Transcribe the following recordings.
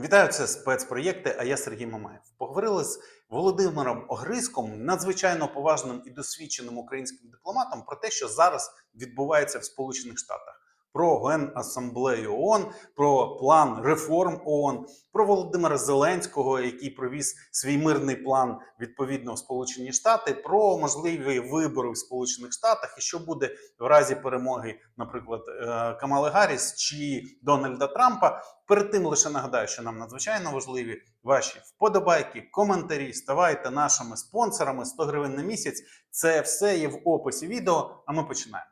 Вітаю, це спецпроєкти. А я Сергій Мамаєв. Поговорили з Володимиром Огризком, надзвичайно поважним і досвідченим українським дипломатом, про те, що зараз відбувається в Сполучених Штатах. Про Генасамблею ООН, про план реформ ООН, про Володимира Зеленського, який провіз свій мирний план відповідно в Сполучені Штати, про можливі вибори в Сполучених Штатах і що буде в разі перемоги, наприклад, е, Камали Гарріс чи Дональда Трампа. Перед тим лише нагадаю, що нам надзвичайно важливі ваші вподобайки, коментарі. Ставайте нашими спонсорами 100 гривень на місяць. Це все є в описі відео. А ми починаємо.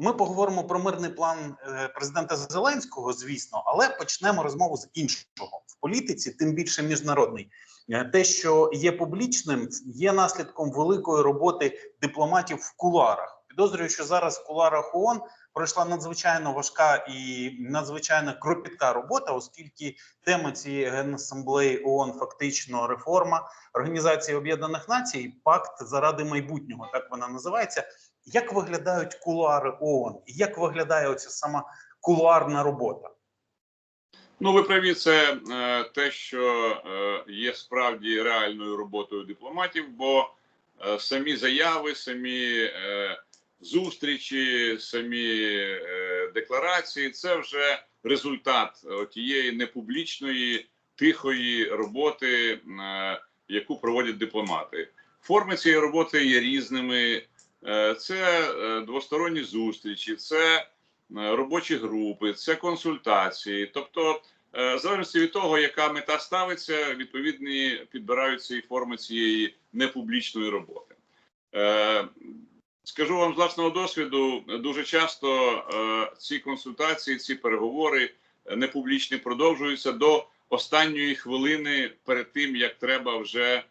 Ми поговоримо про мирний план е, президента Зеленського, звісно, але почнемо розмову з іншого в політиці, тим більше міжнародний. Е, Те, що є публічним, є наслідком великої роботи дипломатів в кулуарах. Підозрюю, що зараз в кулуарах ООН пройшла надзвичайно важка і надзвичайно кропітка робота, оскільки тема цієї генасамблеї ООН фактично реформа Організації Об'єднаних Націй, пакт заради майбутнього. Так вона називається. Як виглядають кулуари ООН? Як виглядає оця сама кулуарна робота? Ну, ви праві, це е, те, що е, є справді реальною роботою дипломатів, бо е, самі заяви, самі е, зустрічі, самі е, декларації це вже результат е, тієї непублічної тихої роботи, е, яку проводять дипломати. Форми цієї роботи є різними. Е, це е, двосторонні зустрічі, це е, робочі групи, це консультації. Тобто, в залежності від того, яка мета ставиться, відповідні підбираються і форми цієї непублічної роботи. Скажу вам з власного досвіду, дуже часто ці консультації, ці переговори непублічні продовжуються до останньої хвилини перед тим, як треба вже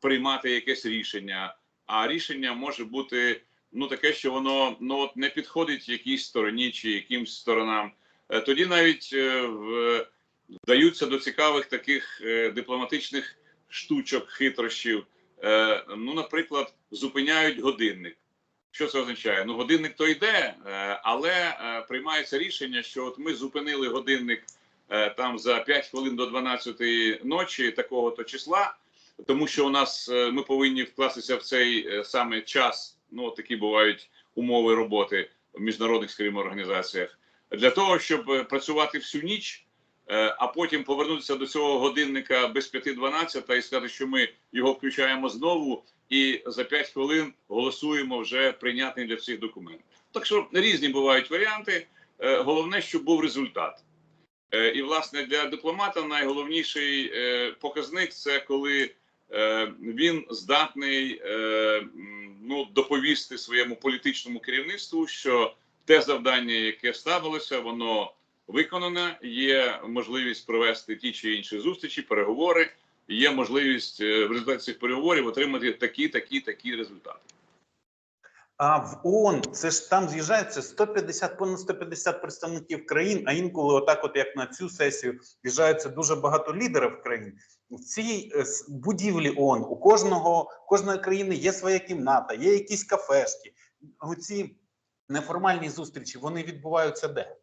приймати якесь рішення. А рішення може бути ну таке, що воно ну от не підходить якійсь стороні чи якимсь сторонам. Е, Тоді навіть е, вдаються до цікавих таких е, дипломатичних штучок, хитрощів. Ну, наприклад, зупиняють годинник. Що це означає? Ну, годинник то йде, але приймається рішення, що от ми зупинили годинник там за 5 хвилин до 12 ночі такого то числа тому що у нас е, ми повинні вкластися в цей е, саме час. Ну такі бувають умови роботи в міжнародних скажімо, організаціях для того, щоб е, працювати всю ніч, а потім повернутися до цього годинника без 5.12 і сказати, що ми його включаємо знову, і за 5 хвилин голосуємо вже прийнятний для всіх документ. Так що різні бувають варіанти. Головне, щоб був результат. І власне для дипломата найголовніший показник це коли він здатний е, ну доповісти своєму політичному керівництву, що те завдання, яке ставилося, воно виконане. Є можливість провести ті чи інші зустрічі, переговори. Є можливість е, в результаті цих переговорів отримати такі, такі, такі результати. А в ООН це ж там з'їжджаються 150, понад 150 представників країн, а інколи, отак, от як на цю сесію, з'їжджаються дуже багато лідерів країн. В цій е, будівлі ООН у кожного кожної країни є своя кімната, є якісь кафешки. Оці неформальні зустрічі вони відбуваються де?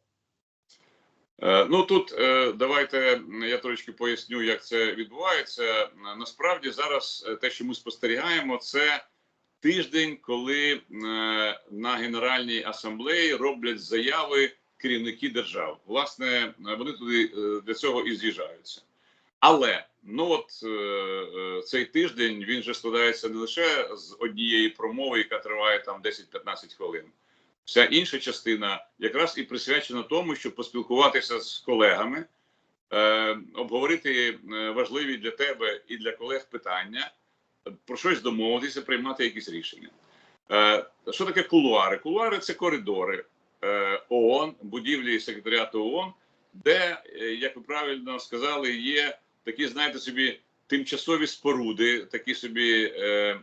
Е, Ну тут е, давайте я трошки поясню, як це відбувається. Насправді зараз те, що ми спостерігаємо, це тиждень, коли е, на Генеральній асамблеї роблять заяви керівники держав. Власне, вони туди е, для цього і з'їжджаються. Але ну от е, цей тиждень він же складається не лише з однієї промови, яка триває там 10-15 хвилин. Вся інша частина якраз і присвячена тому, щоб поспілкуватися з колегами, обговорити важливі для тебе і для колег питання, про щось домовитися, приймати якісь рішення. Е, що таке кулуари? Кулуари це коридори е, ООН, будівлі секретаріату ООН, де, е, як ви правильно сказали, є такі, знаєте собі, тимчасові споруди, такі собі. Е,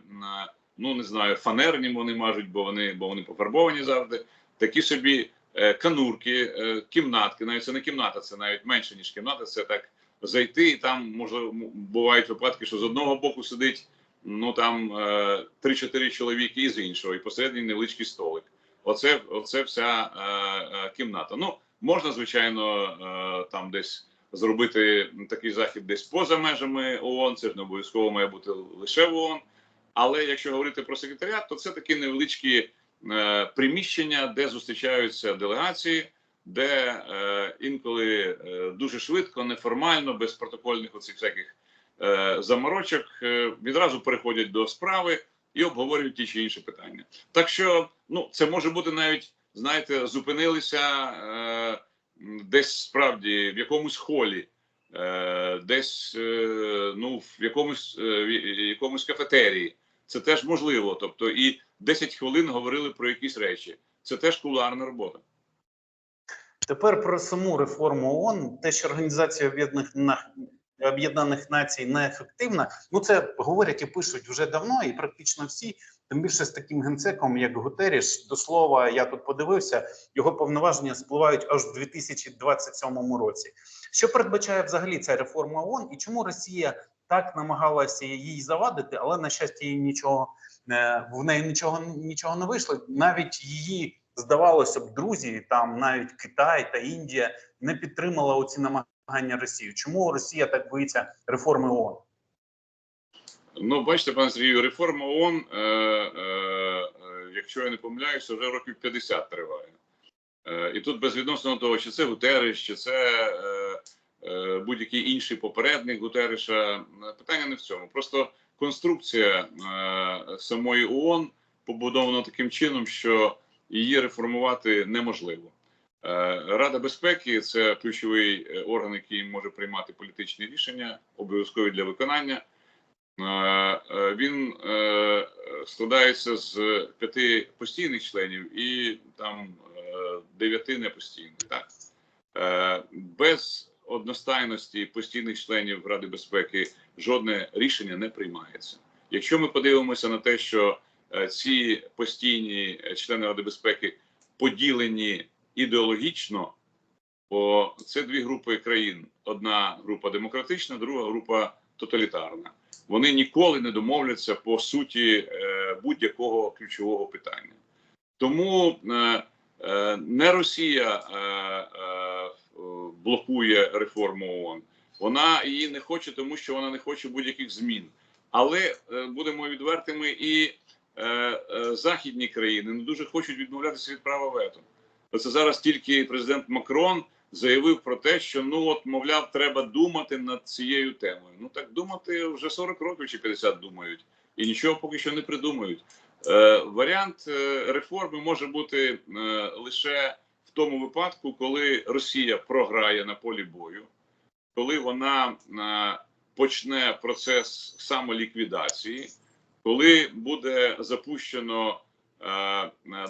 ну не знаю, фанерні вони мажуть, бо вони, бо вони пофарбовані завжди. Такі собі канурки, кімнатки. Навіть це не кімната, це навіть менше ніж кімната. Це так зайти, і там можливо м- бувають випадки, що з одного боку сидить ну там е, 3-4 чоловіки, і з іншого, і посередині невеличкий столик. Оце, оце вся е, е, кімната. Ну можна, звичайно, е, там десь зробити такий захід десь поза межами ООН. Це ж не обов'язково має бути лише в ООН. Але якщо говорити про секретаріат, то це такі невеличкі е, приміщення, де зустрічаються делегації, де е, інколи е, дуже швидко, неформально, без протокольних оцих всяких е, заморочок, е, відразу переходять до справи і обговорюють ті чи інші питання. Так що ну це може бути навіть, знаєте, зупинилися е, десь справді в якомусь холі, е, десь е, ну в якомусь е, якомусь кафетерії. Це теж можливо. Тобто, і 10 хвилин говорили про якісь речі. Це теж кулуарна робота. Тепер про саму реформу ООН, те, що Організація Об'єднаних На- Об'єднаних Націй неефективна, ну це говорять і пишуть вже давно, і практично всі, тим більше з таким генсеком, як Гутеріш, до слова, я тут подивився, його повноваження спливають аж в 2027 році. Що передбачає взагалі ця реформа ООН і чому Росія так намагалася їй завадити, але на щастя їй нічого е, в неї нічого нічого не вийшло. Навіть її здавалося б, друзі, там навіть Китай та Індія не підтримала оці намагання Росії. Чому Росія так боїться реформи ООН? Ну, бачите, пане Сергію, реформа ООН, е, е, е, якщо я не помиляюся, вже років 50 триває. Е, і тут безвідносно того, чи це Гутериш, чи це е, е, будь-який інший попередник Гутериша, е, питання не в цьому. Просто конструкція е, самої ООН побудована таким чином, що її реформувати неможливо. Е, Рада безпеки це ключовий е, орган, який може приймати політичні рішення, обов'язкові для виконання. Е, Він складається з п'яти постійних членів і там дев'яти непостійних. Так без одностайності постійних членів Ради безпеки жодне рішення не приймається. Якщо ми подивимося на те, що ці постійні члени Ради безпеки поділені ідеологічно, бо це дві групи країн: одна група демократична, друга група тоталітарна вони ніколи не домовляться по суті е, будь-якого ключового питання. Тому е, е, не Росія блокує реформу ООН. Вона її не хоче, тому що вона не хоче будь-яких змін. Але будемо відвертими, і західні країни не дуже хочуть відмовлятися від права вето. Оце зараз тільки президент Макрон заявив про те, що ну от, мовляв, треба думати над цією темою. Ну так думати вже 40 років чи 50 думають, і нічого поки що не придумають. Е, варіант е, реформи може бути е, лише в тому випадку, коли Росія програє на полі бою, коли вона е, почне процес самоліквідації, коли буде запущено,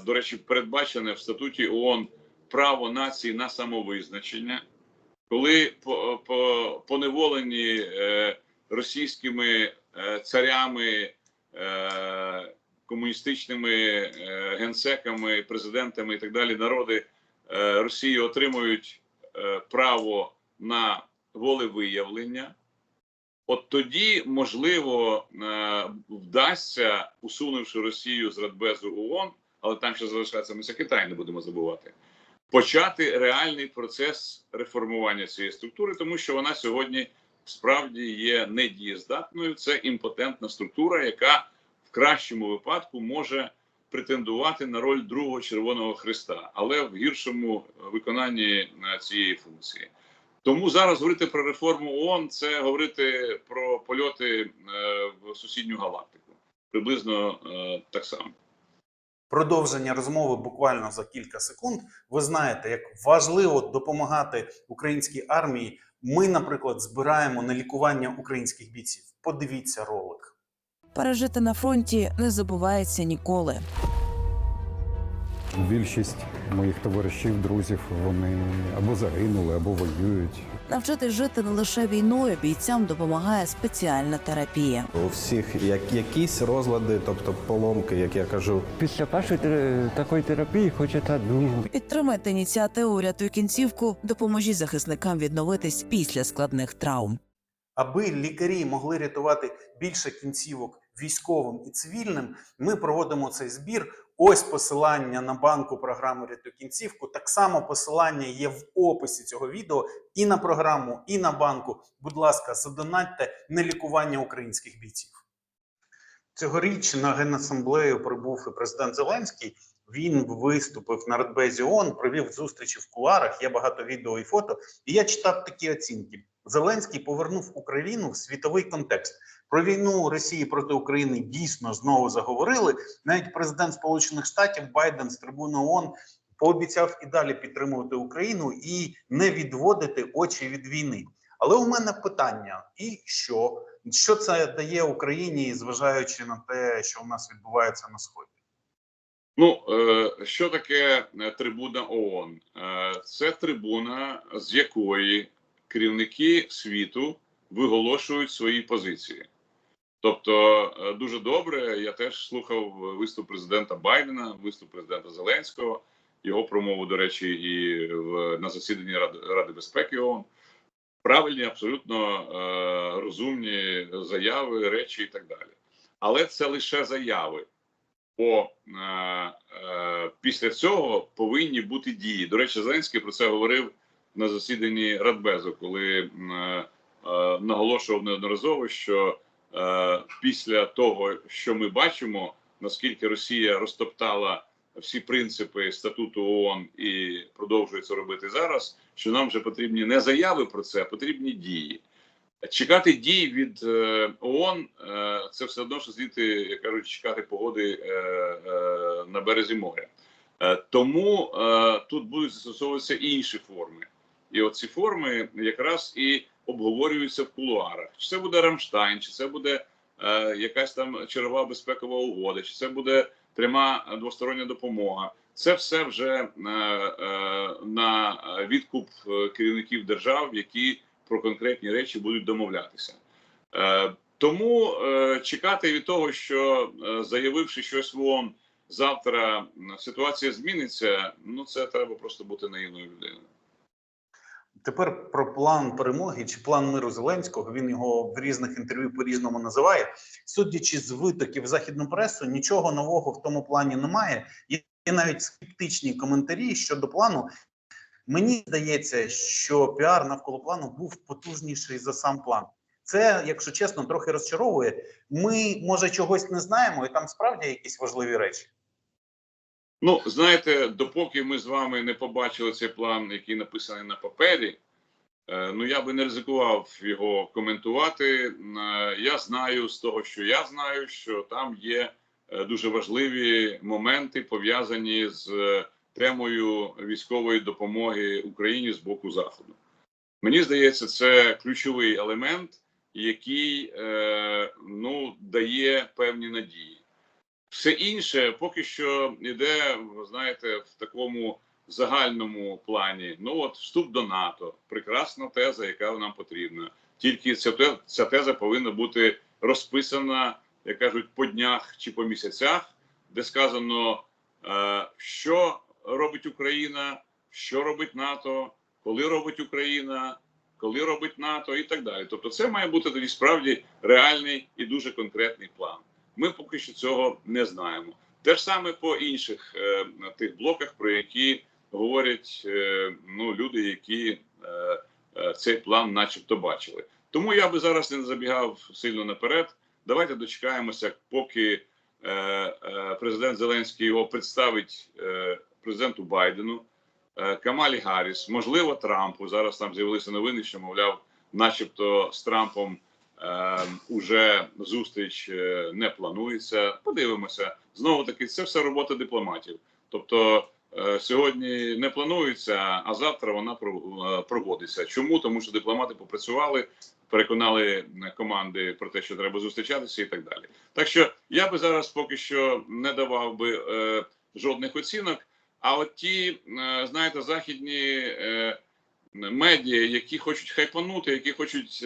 до речі, передбачене в статуті ООН право нації на самовизначення, коли по, по, поневолені е, російськими е, царями, е, комуністичними е, генсеками, президентами і так далі, народи е, Росії отримують е, право на волевиявлення. От тоді, можливо, е, вдасться, усунувши Росію з Радбезу ООН, але там ще залишається ми Китай, не будемо забувати почати реальний процес реформування цієї структури, тому що вона сьогодні справді є недієздатною. Це імпотентна структура, яка в кращому випадку може претендувати на роль другого Червоного Христа, але в гіршому виконанні е, цієї функції. Тому зараз говорити про реформу ООН – це говорити про польоти е, в сусідню галактику, приблизно е, так само. Продовження розмови буквально за кілька секунд. Ви знаєте, як важливо допомагати українській армії. Ми, наприклад, збираємо на лікування українських бійців. Подивіться ролик. Пережити на фронті не забувається ніколи. Більшість моїх товаришів, друзів, вони або загинули, або воюють. Навчити жити не лише війною бійцям допомагає спеціальна терапія. У всіх як якісь розлади, тобто поломки, як я кажу, Після першої тер- такої терапії хочеться другу. Підтримайте ініціативу Рятуй кінцівку, допоможіть захисникам відновитись після складних травм. Аби лікарі могли рятувати більше кінцівок військовим і цивільним, ми проводимо цей збір. Ось посилання на банку програму Рятуй кінцівку. Так само посилання є в описі цього відео і на програму, і на банку. Будь ласка, задонатьте на лікування українських бійців. Цьогоріч на генасамблею прибув і президент Зеленський. Він виступив на Радбезі ООН, провів зустрічі в куларах. Є багато відео і фото. І я читав такі оцінки. Зеленський повернув Україну в світовий контекст. Про війну Росії проти України дійсно знову заговорили. Навіть президент Сполучених Штатів Байден з трибуни ООН пообіцяв і далі підтримувати Україну і не відводити очі від війни. Але у мене питання: і що? Що це дає Україні, зважаючи на те, що у нас відбувається на сході? Ну, е, що таке е, трибуна ООН? Е, Це трибуна, з якої керівники світу виголошують свої позиції. Тобто, е, дуже добре. Я теж слухав виступ президента Байдена, виступ президента Зеленського, його промову, до речі, і в на засіданні Ради, Ради безпеки ООН. Правильні, абсолютно е, розумні заяви, речі і так далі. Але це лише заяви. Бо е, е, після цього повинні бути дії. До речі, Зеленський про це говорив на засіданні Радбезу, коли е, е, наголошував неодноразово, що е, після того, що ми бачимо, наскільки Росія розтоптала всі принципи статуту ООН і продовжує це робити зараз, що нам вже потрібні не заяви про це, а потрібні дії. Чекати дій від ООН це все одно, що звідти, як кажуть, чекати погоди на березі моря. Тому тут будуть застосовуватися інші форми. І оці форми якраз і обговорюються в кулуарах. Чи це буде Рамштайн, чи це буде е, якась там чергова безпекова угода, чи це буде пряма двостороння допомога. Це все вже е, е, на відкуп е, керівників держав, які про конкретні речі будуть домовлятися. Е, тому е, чекати від того, що е, заявивши щось в ООН, завтра ситуація зміниться. Ну це треба просто бути наївною людиною. Тепер про план перемоги чи план миру Зеленського. Він його в різних інтерв'ю по-різному називає. Судячи з витоків західну пресу, нічого нового в тому плані немає. Є навіть скептичні коментарі щодо плану. Мені здається, що піар навколо плану був потужніший за сам план. Це, якщо чесно, трохи розчаровує. Ми може чогось не знаємо, і там справді якісь важливі речі. Ну, знаєте, допоки ми з вами не побачили цей план, який написаний на папері, е, ну я би не ризикував його коментувати. Е, Я знаю з того, що я знаю, що там є е, дуже важливі моменти пов'язані з темою військової допомоги Україні з боку Заходу. Мені здається, це ключовий елемент, який ну, дає певні надії. Все інше поки що йде, ви знаєте, в такому загальному плані. Ну от вступ до НАТО, прекрасна теза, яка нам потрібна. Тільки ця, те- ця теза повинна бути розписана, як кажуть, по днях чи по місяцях, де сказано, е, що робить Україна, що робить НАТО, коли робить Україна, коли робить НАТО і так далі. Тобто, це має бути тоді справді реальний і дуже конкретний план. Ми поки що цього не знаємо. Те ж саме по інших е, тих блоках, про які говорять е, ну, люди, які е, е, цей план, начебто, бачили. Тому я би зараз не забігав сильно наперед. Давайте дочекаємося, поки е, е, президент Зеленський його представить е, президенту Байдену, е, Камалі Гарріс, можливо, Трампу. Зараз там з'явилися новини, що мовляв, начебто, з Трампом уже зустріч е, не планується. Подивимося. Знову таки, це все робота дипломатів. Тобто е, сьогодні не планується, а завтра вона е, проводиться. Чому? Тому що дипломати попрацювали, переконали команди про те, що треба зустрічатися, і так далі. Так що я би зараз поки що не давав би жодних оцінок. А от ті, знаєте, західні е, медіа, які хочуть хайпанути, які хочуть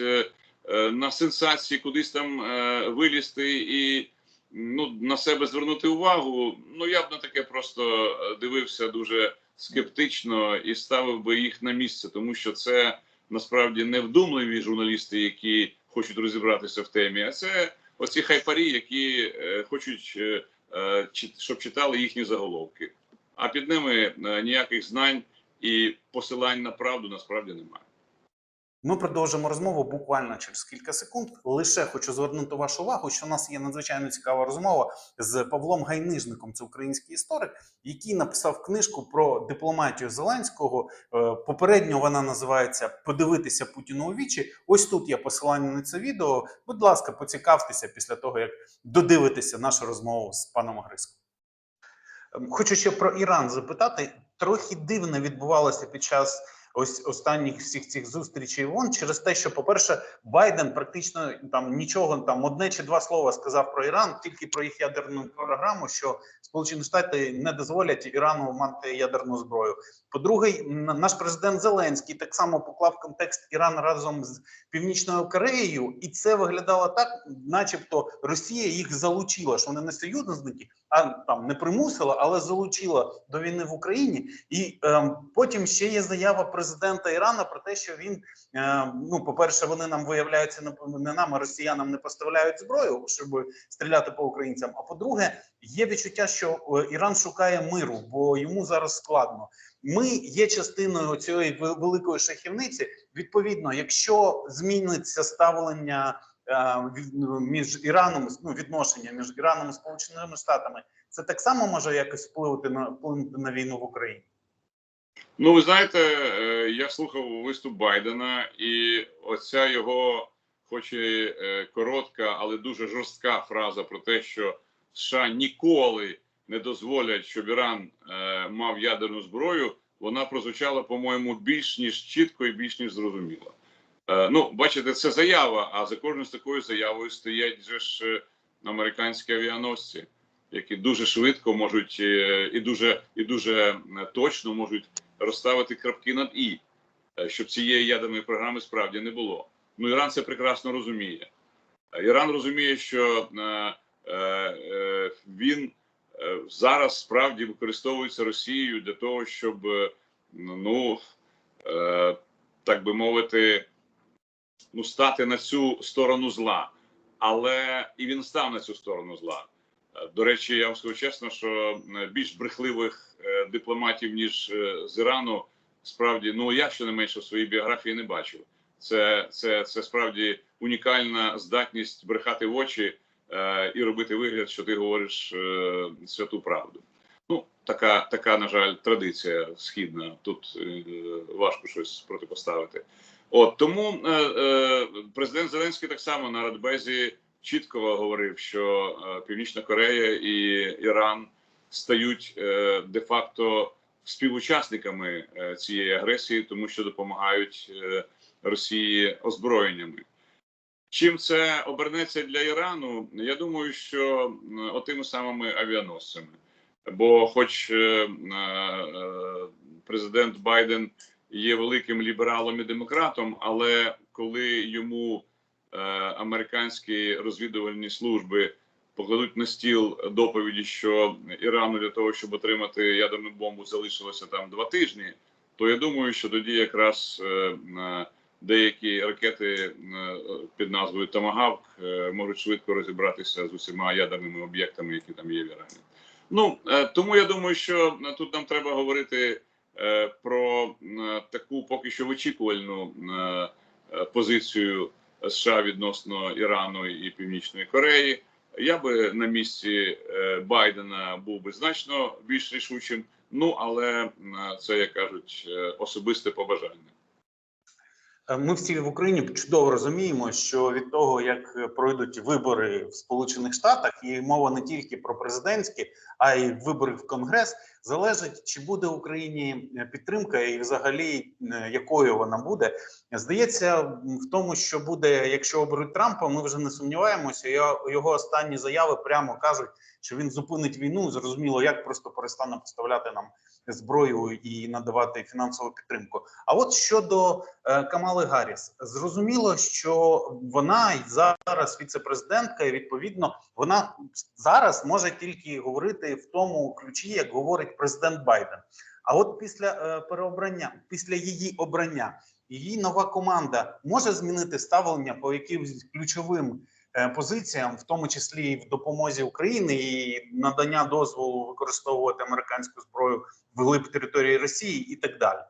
на сенсації кудись там е, вилізти і ну, на себе звернути увагу. Ну я б на таке просто е, дивився дуже скептично і ставив би їх на місце, тому що це насправді не вдумливі журналісти, які хочуть розібратися в темі, а це оці хайпарі, які е, хочуть е, е, щоб читали їхні заголовки. А під ними е, ніяких знань і посилань на правду насправді немає. Ми продовжимо розмову буквально через кілька секунд. Лише хочу звернути вашу увагу, що у нас є надзвичайно цікава розмова з Павлом Гайнижником, це український історик, який написав книжку про дипломатію Зеленського. Е, Попередньо вона називається Подивитися Путіну у вічі. Ось тут є посилання на це відео. Будь ласка, поцікавтеся після того, як додивитеся нашу розмову з паном Гриском. Ем, Хочу ще про Іран запитати. Трохи дивно відбувалося під час ось останніх всіх цих зустрічей ООН через те, що, по-перше, Байден практично там нічого там одне чи два слова сказав про Іран, тільки про їх ядерну програму, що Сполучені Штати не дозволять Ірану мати ядерну зброю. По-друге, наш президент Зеленський так само поклав контекст Іран разом з Північною Кореєю, і це виглядало так, начебто Росія їх залучила, що вони не союзники, а там не примусила, але залучила до війни в Україні. І ем, потім ще є заява президента Ірана про те, що він е, ну, по-перше, вони нам виявляються не- не нам, а росіянам не поставляють зброю, щоб стріляти по українцям. А по-друге, є відчуття, що е, Іран шукає миру, бо йому зараз складно. Ми є частиною цієї великої шахівниці. Відповідно, якщо зміниться ставлення е, ну, між Іраном, ну відношення між Іраном і Сполученими Штатами, це так само може якось впливати на вплинути на війну в Україні. Ну, ви знаєте, е, я слухав виступ Байдена, і оця його, хоч і е, коротка, але дуже жорстка фраза про те, що США ніколи не дозволять, щоб Іран е, мав ядерну зброю, вона прозвучала, по-моєму, більш ніж чітко і більш ніж зрозуміло. Ну, бачите, це заява. А за кожною з такою заявою стоять же ж американські авіаносці, які дуже швидко можуть і дуже і дуже точно можуть розставити крапки над і, е, щоб цієї ядерної програми справді не було. Ну Іран це прекрасно розуміє. Е, Іран розуміє, що е, він зараз справді використовується Росією для того, щоб ну так би мовити, ну стати на цю сторону зла. Але і він став на цю сторону зла. До речі, я вам скажу чесно, що е, більш брехливих е, дипломатів ніж е, з Ірану, справді, ну я щонайменше в своїй біографії не бачив. Це, це, це справді унікальна здатність брехати в очі е, і робити вигляд, що ти говориш е, святу правду. Ну, така, така, на жаль, традиція східна. Тут е, важко щось протипоставити. От тому е, е, президент Зеленський так само на радбезі чітко говорив, що е, Північна Корея і Іран стають е, де-факто співучасниками е, цієї агресії, тому що допомагають Росії озброєннями. Чим це обернеться для Ірану? Я думаю, що отими самими авіаносцями. Бо, хоч президент Байден є великим лібералом і демократом, але коли йому американські розвідувальні служби покладуть на стіл доповіді, що Ірану для того, щоб отримати ядерну бомбу, залишилося там два тижні, то я думаю, що тоді якраз е, е, деякі ракети е, під назвою Томагавк е, можуть швидко розібратися з усіма ядерними об'єктами, які там є в Ірані. Ну е, тому я думаю, що е, тут нам треба говорити е, про е, таку поки що вичікувальну е, е, позицію США відносно Ірану і Північної Кореї. Я би на місці е, Байдена був би значно більш рішучим. Ну але це як кажуть е, особисте побажання. Е, Ми всі в Україні чудово розуміємо, що від того, як пройдуть вибори в Сполучених Штатах, і мова не тільки про президентські, а й вибори в Конгрес, залежить, чи буде Україні підтримка, і взагалі е, якою вона буде. Здається, в тому, що буде, якщо оберуть Трампа, ми вже не сумніваємося. Його- останні заяви прямо кажуть, що він зупинить війну. Зрозуміло, як просто перестане поставляти нам зброю і надавати фінансову підтримку. А от щодо е, Камали Гарріс, зрозуміло, що вона зараз віце-президентка, і відповідно вона зараз може тільки говорити в тому ключі, як говорить президент Байден. А от після е, переобрання, після її обрання, її нова команда може змінити ставлення по якимось ключовим е, позиціям, в тому числі і в допомозі Україні і надання дозволу використовувати американську зброю вглиб території Росії і так далі.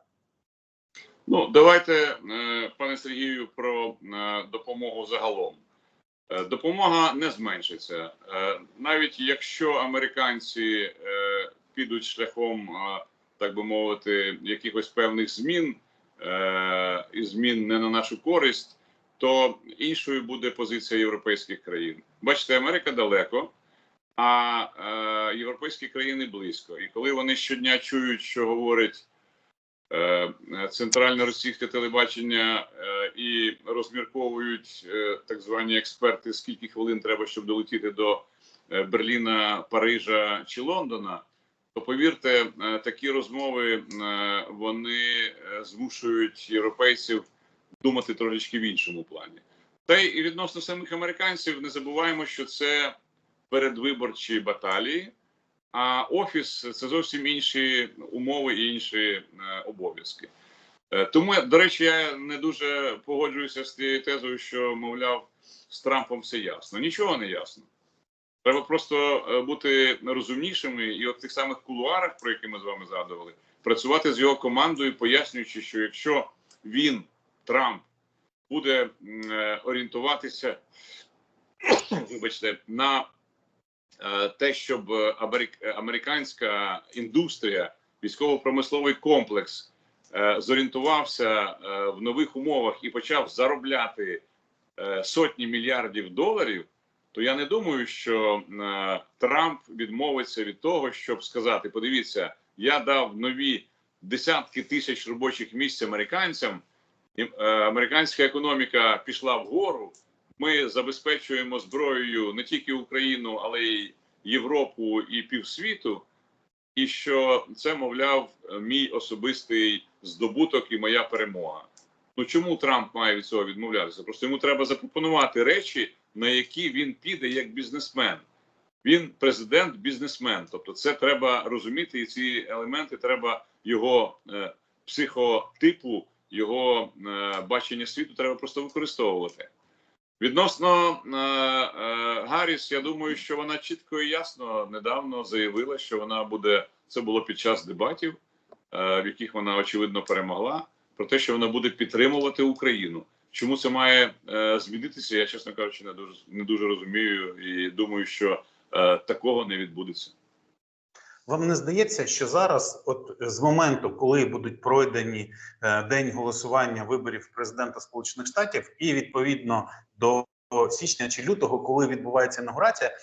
Ну, давайте, е, пане Сергію, про допомогу загалом. Допомога не зменшиться. Навіть якщо американці підуть шляхом, так би мовити, якихось певних змін е, і змін не на нашу користь, то іншою буде позиція європейських країн. Бачите, Америка далеко, а е, європейські країни близько. І коли вони щодня чують, що говорить е, центральне російське телебачення і розмірковують так звані експерти, скільки хвилин треба, щоб долетіти до Берліна, Парижа чи Лондона. То повірте, е, такі розмови е, вони е, змушують європейців думати трошечки в іншому плані. Та й відносно самих американців не забуваємо, що це передвиборчі баталії, а офіс це зовсім інші умови і інші обов'язки. Тому, до речі, я не дуже погоджуюся з тією тезою, що мовляв з Трампом все ясно. Нічого не ясно. Треба просто е, бути розумнішими і от в тих самих кулуарах, про які ми з вами згадували, працювати з його командою, пояснюючи, що якщо він, Трамп, буде е, орієнтуватися, вибачте, на е, те, щоб американська індустрія, військово-промисловий комплекс зорієнтувався в нових умовах і почав заробляти сотні мільярдів доларів, то я не думаю, що е, Трамп відмовиться від того, щоб сказати: подивіться, я дав нові десятки тисяч робочих місць американцям. і, е, Американська економіка пішла вгору. Ми забезпечуємо зброєю не тільки Україну, але й Європу і півсвіту. І що це, мовляв, мій особистий здобуток і моя перемога. Ну чому Трамп має від цього відмовлятися? Просто йому треба запропонувати речі, на які він піде як бізнесмен. Він президент-бізнесмен. Тобто, це треба розуміти, і ці елементи треба його е, психотипу, його е, бачення світу треба просто використовувати. Відносно е, е, Гарріс, я думаю, що вона чітко і ясно недавно заявила, що вона буде це було під час дебатів, е, в яких вона очевидно перемогла, про те, що вона буде підтримувати Україну. Чому це має е, змінитися? Я чесно кажучи, не дуже не дуже розумію і думаю, що е, такого не відбудеться. Вам не здається, що зараз, от з моменту, коли будуть пройдені е, день голосування виборів президента Сполучених Штатів, і відповідно до січня чи лютого, коли відбувається інаугурація,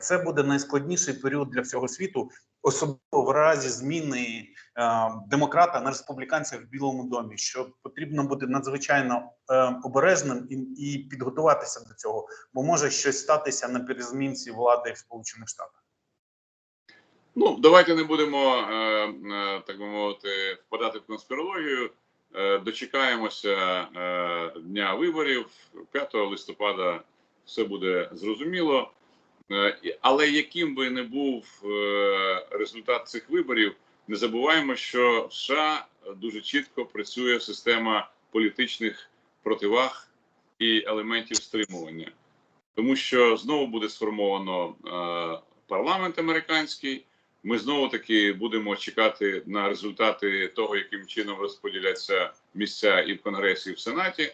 це буде найскладніший період для всього світу, особливо в разі зміни е, демократа на республіканця в Білому домі, що потрібно бути надзвичайно е, обережним і, і підготуватися до цього, бо може щось статися на перезмінці влади в Сполучених Штатах. Ну, давайте не будемо, е, так би мовити, впадати в конспірологію. Дочекаємося дня виборів 5 листопада. Все буде зрозуміло. Е, але яким би не був е, результат цих виборів, не забуваємо, що в США дуже чітко працює система політичних противаг і елементів стримування, тому що знову буде сформовано е, парламент американський. Ми знову таки будемо чекати на результати того, яким чином розподіляться місця і в конгресі, і в сенаті.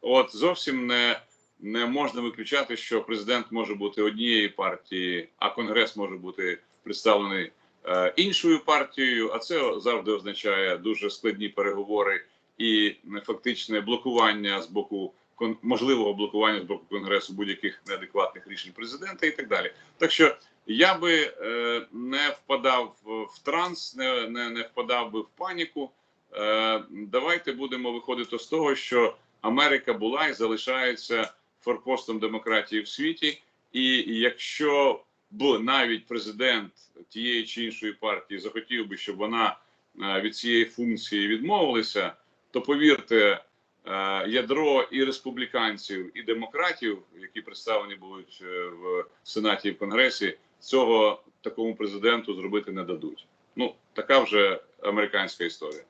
От зовсім не, не можна виключати, що президент може бути однієї партії, а конгрес може бути представлений е, іншою партією. А це завжди означає дуже складні переговори і фактичне блокування з боку можливого блокування з боку конгресу будь-яких неадекватних рішень президента і так далі. Так що я би е, не впадав в- в транс, не, не, не впадав би в паніку. Е, давайте будемо виходити з того, що Америка була і залишається форпостом демократії в світі. І якщо б навіть президент тієї чи іншої партії захотів би, щоб вона е, від цієї функції відмовилася, то повірте, е, ядро і республіканців, і демократів, які представлені будуть е, в сенаті і в конгресі, цього такому президенту зробити не дадуть. Ну така вже американська історія.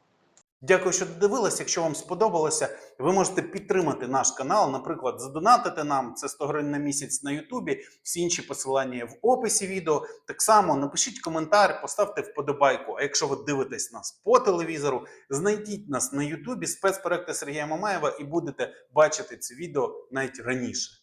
Дякую, що додивилися. Якщо вам сподобалося, ви можете підтримати наш канал, наприклад, задонатити нам це 100 гривень на місяць на Ютубі. Всі інші посилання є в описі відео. Так само напишіть коментар, поставте вподобайку. А якщо ви дивитесь нас по телевізору, знайдіть нас на Ютубі спецпроекти Сергія Мамаєва і будете бачити це відео навіть раніше.